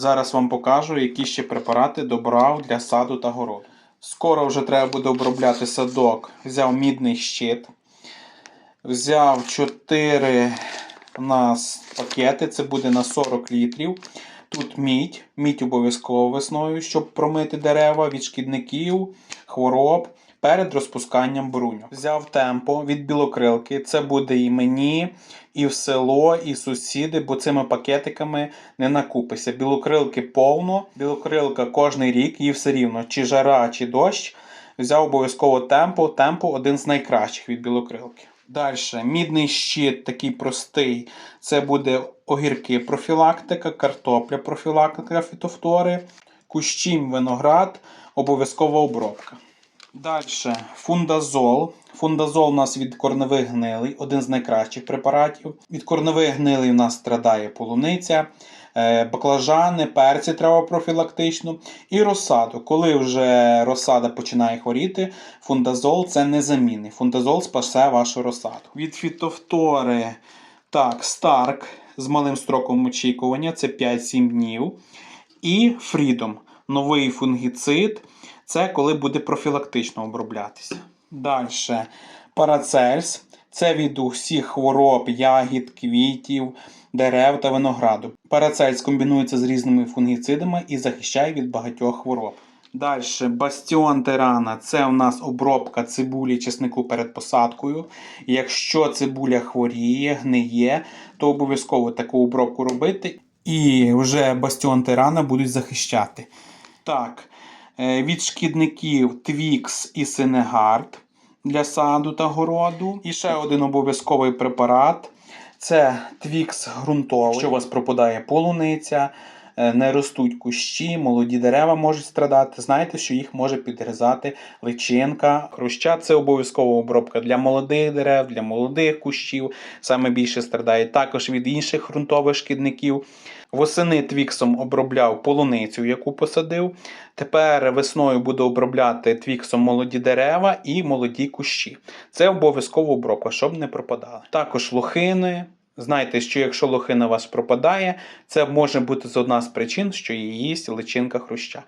Зараз вам покажу, які ще препарати добрав для саду та городу. Скоро вже треба буде обробляти садок. Взяв мідний щит. Взяв 4 у нас пакети, це буде на 40 літрів. Тут мідь, мідь обов'язково весною, щоб промити дерева від шкідників, хвороб перед розпусканням бруню. Взяв темпо від білокрилки. Це буде і мені, і в село, і сусіди, бо цими пакетиками не накупися. Білокрилки повно, білокрилка кожний рік, їй все рівно, чи жара, чи дощ. Взяв обов'язково темпо. Темпо один з найкращих від білокрилки. Далі, мідний щит, такий простий. Це буде огірки профілактика, картопля профілактика фітофтори, кущім виноград, обов'язкова обробка. Далі фундазол. Фундазол у нас від корневих гнилий, один з найкращих препаратів. Від корневих гнилий у нас страдає полуниця, е, баклажани, перці треба профілактично. І розсаду. Коли вже розсада починає хворіти, фундазол це незамінний. Фундазол спасе вашу розсаду. Від фітофтори так, Старк з малим строком очікування це 5-7 днів. І Freedom новий фунгіцид. Це коли буде профілактично оброблятися. Далі. Парацельс. Це від усіх хвороб, ягід, квітів, дерев та винограду. Парацельс комбінується з різними фунгіцидами і захищає від багатьох хвороб. Далі бастіон тирана це у нас обробка цибулі чеснику перед посадкою. Якщо цибуля хворіє, гниє, то обов'язково таку обробку робити. І вже бастіон тирана будуть захищати. Так, від шкідників Твікс і Сенегард для саду та городу. І ще один обов'язковий препарат це Твікс ґрунтовий. Якщо у вас пропадає полуниця, е, не ростуть кущі, молоді дерева можуть страдати. Знаєте, що їх може підгризати личинка. Хруща це обов'язкова обробка для молодих дерев, для молодих кущів. Саме більше страдає також від інших ґрунтових шкідників. Восени твіксом обробляв полуницю, яку посадив. Тепер весною буду обробляти твіксом молоді дерева і молоді кущі. Це обов'язкова обробка, щоб не пропадали. Також лохини. Знайте, що якщо лохина у вас пропадає, це може бути з одна з причин, що її їсть личинка хруща.